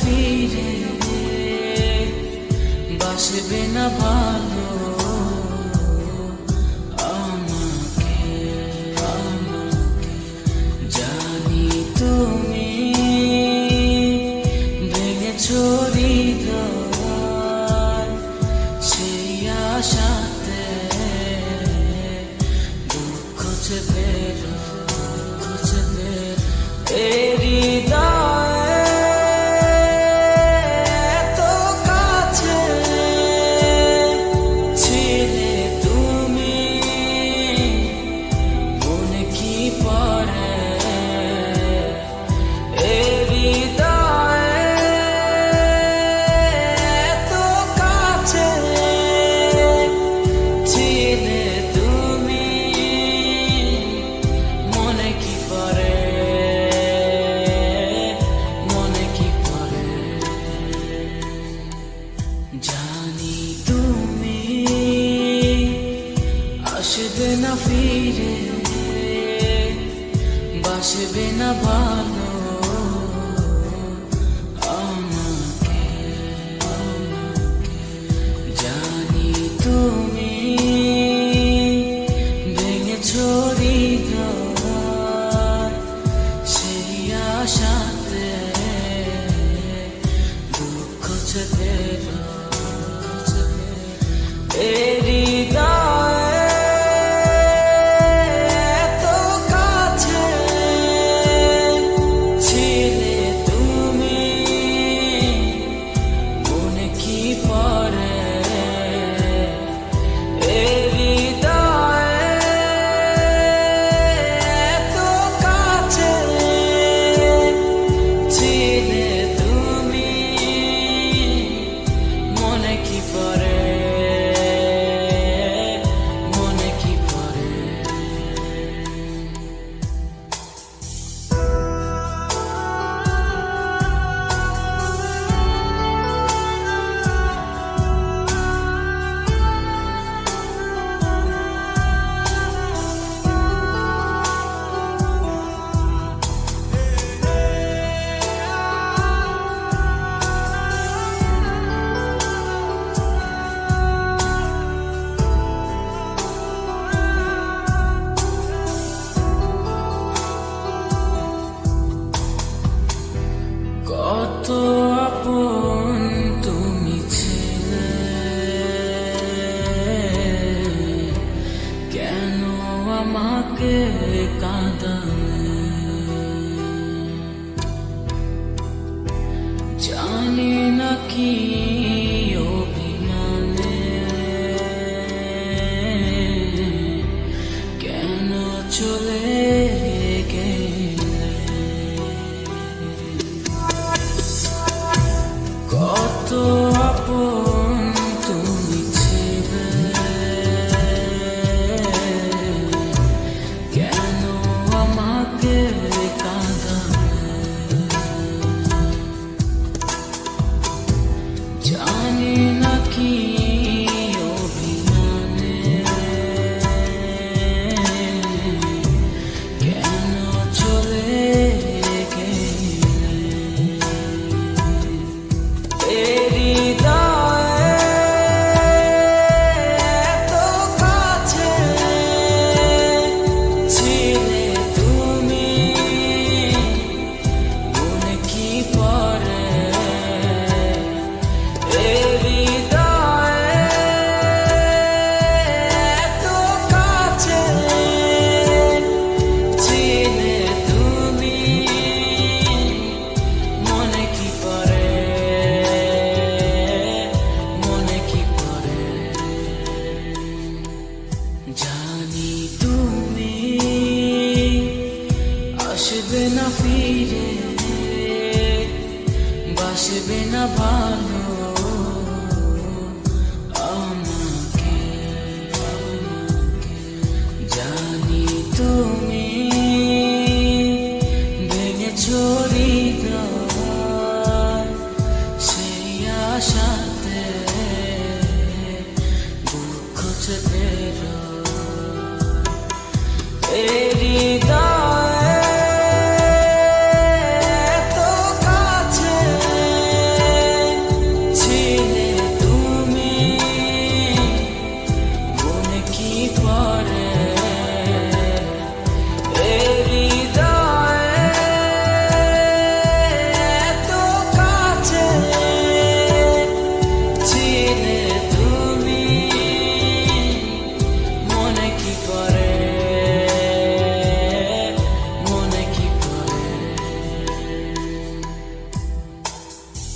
ফিরে বাসবে না ভালো আমাকে আমাকে। জানি তুমি ভেঙে ছড়ি সেই আশাতে বাসবে না ভালো। আমাকে জানি তুমি ভেঙে ছড়ি সেই আশাতে দুঃখ চেপে Baby मामा के कदम। তুমি তুমি আসবে না ফিরে বাসবে না ভালো